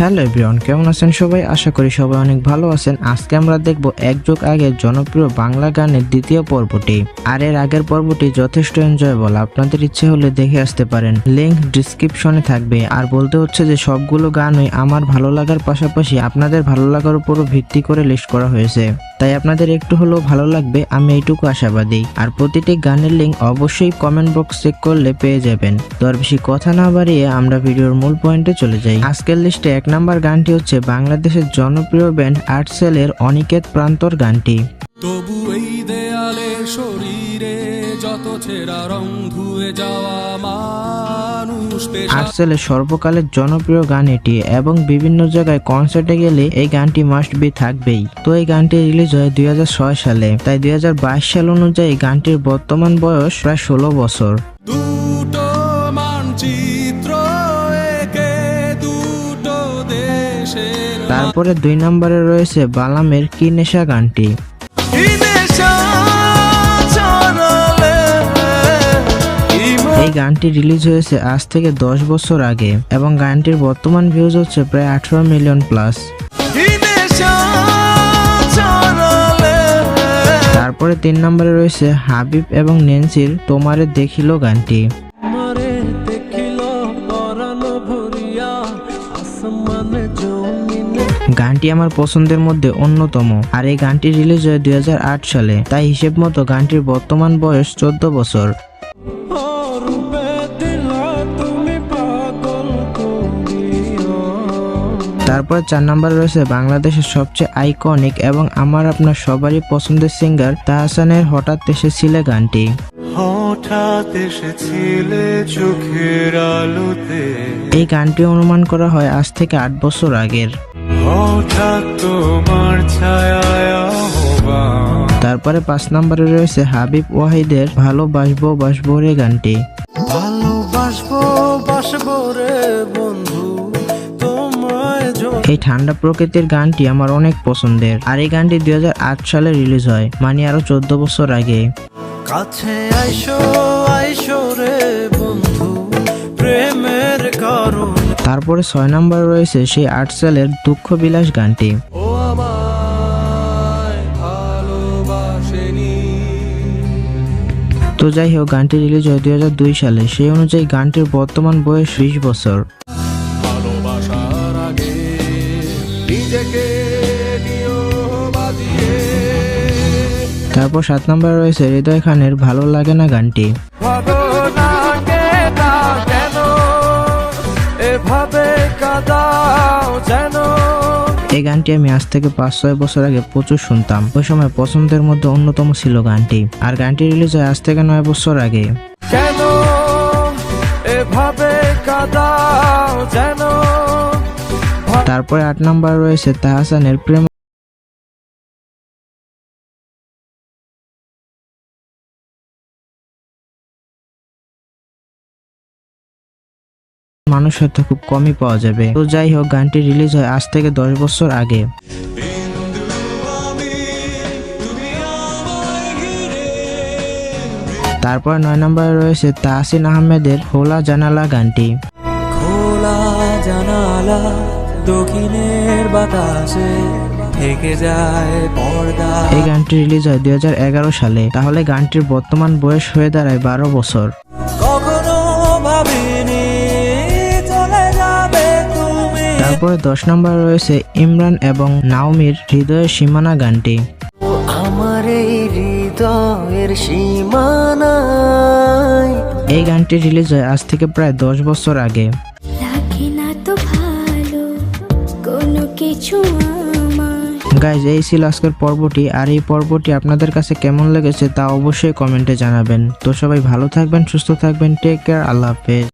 Hello everyone, কেমন আছেন সবাই? আশা করি সবাই অনেক ভালো আছেন। আজকে আমরা দেখব এক যুগ আগের জনপ্রিয় বাংলা গানের দ্বিতীয় পর্বটি। আর এর আগের পর্বটি যথেষ্ট এনজয়েবল আপনাদের ইচ্ছে হলে দেখে আসতে পারেন। লিংক ডিসক্রিপশনে থাকবে। আর বলতে হচ্ছে যে সবগুলো গানই আমার ভালো লাগার পাশাপাশি আপনাদের ভালো লাগার উপরও ভিত্তি করে লিস্ট করা হয়েছে। তাই আপনাদের একটু হলেও ভালো লাগবে, আমি এইটুকু আশাবাদী। আর প্রতিটি গানের লিঙ্ক অবশ্যই কমেন্ট বক্স চেক করলে পেয়ে যাবেন। তো আর বেশি কথা না বাড়িয়ে আমরা ভিডিওর মূল পয়েন্টে চলে যাই। আজকের লিস্টে এক নাম্বার গানটি হচ্ছে বাংলাদেশের জনপ্রিয় ব্যান্ড আর্টসেলের অনিকেত প্রান্তর গানটি। তবু এই দেয়ালে শরীরে যত ছেঁড়া রং ধুয়ে যাওয়া মানুষ আর্টসেলের সর্বকালের জনপ্রিয় গান এটি এবং বিভিন্ন জায়গায় কনসার্টে গেলে এই গানটি মাস্ট বি থাকবেই। তো এই গানটি রিলিজ হয় দুই হাজার ছয় সালে। তাই দুই হাজার বাইশ সাল অনুযায়ী গানটির বর্তমান বয়স প্রায় ষোলো বছর। তারপরে দুই নম্বরে রয়েছে বালামের কি নেশা গানটি। এই গানটি রিলিজ হয়েছে আজ থেকে দশ বছর আগে এবং গানটির বর্তমান ভিউজ হচ্ছে প্রায় আঠারো মিলিয়ন প্লাস তারপরে তিন নম্বরে রয়েছে হাবিব এবং নেন্সির তোমারে দেখিলো গানটি। গানটি আমার পছন্দের মধ্যে অন্যতম। আর এই গানটি রিলিজ হয় দুই হাজার আট সালে। তাই হিসেব মতো গানটির বর্তমান বয়স চোদ্দ বছর। তারপর চার নম্বরে রয়েছে বাংলাদেশের সবচেয়ে আইকনিক এবং আমার আপনার সবারই পছন্দের সিঙ্গার তাহসানের হঠাৎ এসেছিলে গানটি। হঠাৎ এসেছিলে চোখের আলোতে। এই গানটি অনুমান করা হয় আজ থেকে আট বছর আগের। হঠাৎ তোমার ছায়ায় তারপরে পাঁচ নম্বরে রয়েছে হাবিব ওয়াহিদের ভালোবাসবো বাসবো রে গানটি। ভালোবাসবো বাসবো রে বন্ধু এই ঠান্ডা প্রকৃতির গানটি আমার অনেক পছন্দের। আর এই গানটি দুই হাজার আট সালে রিলিজ হয় মানে আরও চোদ্দ বছর আগে। কাছে আইসো আইসো রে বন্ধু প্রেমের কারণ তারপরে ছয় নম্বরে রয়েছে সেই আট সালের দুঃখ বিলাস গানটি তো যাই হোক গানটি রিলিজ হয় দু হাজার দুই সালে। সেই অনুযায়ী গানটির বর্তমান বয়স বিশ বছর। তারপর সাত নম্বরে রয়েছে হৃদয় খানের ভালো লাগে না গানটি। যেন। এই গানটি আমি আজ থেকে পাঁচ ছয় বছর আগে প্রচুর শুনতাম। ওই সময় পছন্দের মধ্যে অন্যতম ছিল গানটি। আর গানটি রিলিজ হয় আজ থেকে নয় বছর আগে। কেন এভাবে কাদাও যেন? তারপরে আট নাম্বার রয়েছে তাহাসানের প্রেম মানুষ হয়তো খুব কমই পাওয়া যাবে। তো যাই হোক গানটি রিলিজ হয় আজ থেকে দশ বছর আগে। তারপর নয় নম্বরে রয়েছে তাহসিন আহমেদের খোলা জানালা গানটি। খোলা জানালা দক্ষিণের বাতাসে থেকে যায় পর্দা। এই গানটি রিলিজ হয় দুই হাজার এগারো সালে। তাহলে গানটির বর্তমান বয়স হয়ে দাঁড়ায় বারো বছর। কখনো ভাবিনি তারপরে দশ নম্বর রয়েছে ইমরান এবং নাওমির হৃদয়ের সীমানা গানটি। আমার এই হৃদয়ের সীমানায় এই গানটি রিলিজ হয় আজ থেকে প্রায় দশ বছর আগে। লাগে না তো ভালো কোনো কিছু আমার। গাইজ এই ছিল আজকের পর্বটি। আর এই পর্বটি আপনাদের কাছে কেমন লেগেছে তা অবশ্যই কমেন্টে জানাবেন। তো সবাই ভালো থাকবেন সুস্থ থাকবেন টেক কেয়ার আল্লাহ হাফেজ।